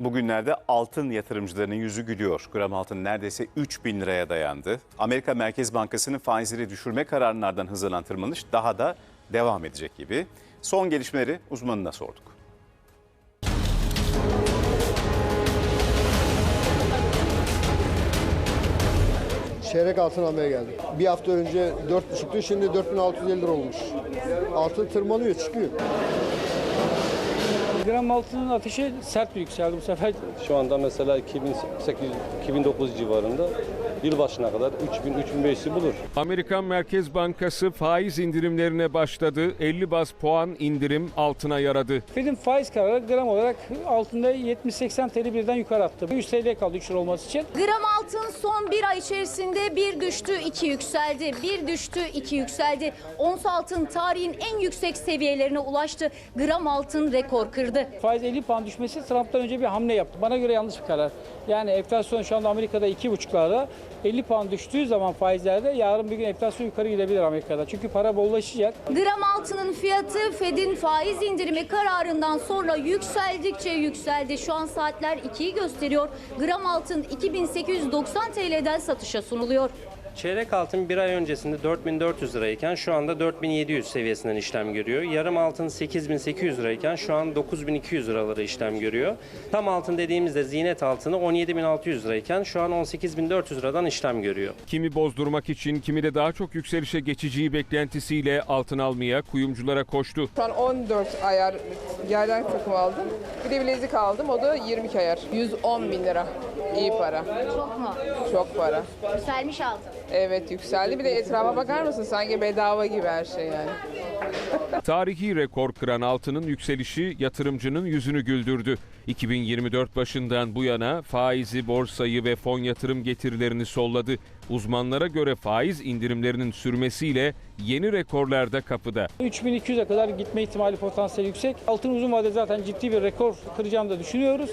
Bugünlerde altın yatırımcılarının yüzü gülüyor. Gram altın neredeyse 3 bin liraya dayandı. Amerika Merkez Bankası'nın faizleri düşürme kararlarından hızlanan tırmanış daha da devam edecek gibi. Son gelişmeleri uzmanına sorduk. Çeyrek altın almaya geldim. Bir hafta önce 4,5'tu şimdi 4650 lira olmuş. Altın tırmanıyor çıkıyor. Gram altının ateşi sert bir yükseldi bu sefer. Şu anda mesela 2008 2009 civarında yılbaşına kadar 3000 3500'ü bulur. Amerikan Merkez Bankası faiz indirimlerine başladı. 50 baz puan indirim altına yaradı. Fed'in faiz kararı gram olarak altında 70-80 TL birden yukarı attı. 100 TL kaldı 3 lira olması için. Gram altın son bir ay içerisinde bir düştü, iki yükseldi. Bir düştü, iki yükseldi. Ons altın tarihin en yüksek seviyelerine ulaştı. Gram altın rekor kırdı. Faiz 50 puan düşmesi Trump'tan önce bir hamle yaptı. Bana göre yanlış bir karar. Yani enflasyon şu anda Amerika'da 2,5'larda 50 puan düştüğü zaman faizlerde yarın bir gün enflasyon yukarı gidebilir Amerika'da. Çünkü para bollaşacak. Gram altının fiyatı Fed'in faiz indirimi kararından sonra yükseldikçe yükseldi. Şu an saatler 2'yi gösteriyor. Gram altın 2890 TL'den satışa sunuluyor. Çeyrek altın bir ay öncesinde 4400 lirayken şu anda 4700 seviyesinden işlem görüyor. Yarım altın 8800 lirayken şu an 9200 liraları işlem görüyor. Tam altın dediğimizde ziynet altını 17600 lirayken şu an 18400 liradan işlem görüyor. Kimi bozdurmak için kimi de daha çok yükselişe geçeceği beklentisiyle altın almaya kuyumculara koştu. Şu an 14 ayar yerden takım aldım. Bir de bilezik aldım. O da 22 ayar. 110 bin lira. İyi para. Çok mu? Çok para. Yükselmiş altın. Evet yükseldi. Bir de etrafa bakar mısın? Sanki bedava gibi her şey yani. Tarihi rekor kıran altının yükselişi yatırımcının yüzünü güldürdü. 2024 başından bu yana faizi, borsayı ve fon yatırım getirilerini solladı. Uzmanlara göre faiz indirimlerinin sürmesiyle yeni rekorlar da kapıda. 3200'e kadar gitme ihtimali potansiyeli yüksek. Altın uzun vadede zaten ciddi bir rekor kıracağını da düşünüyoruz.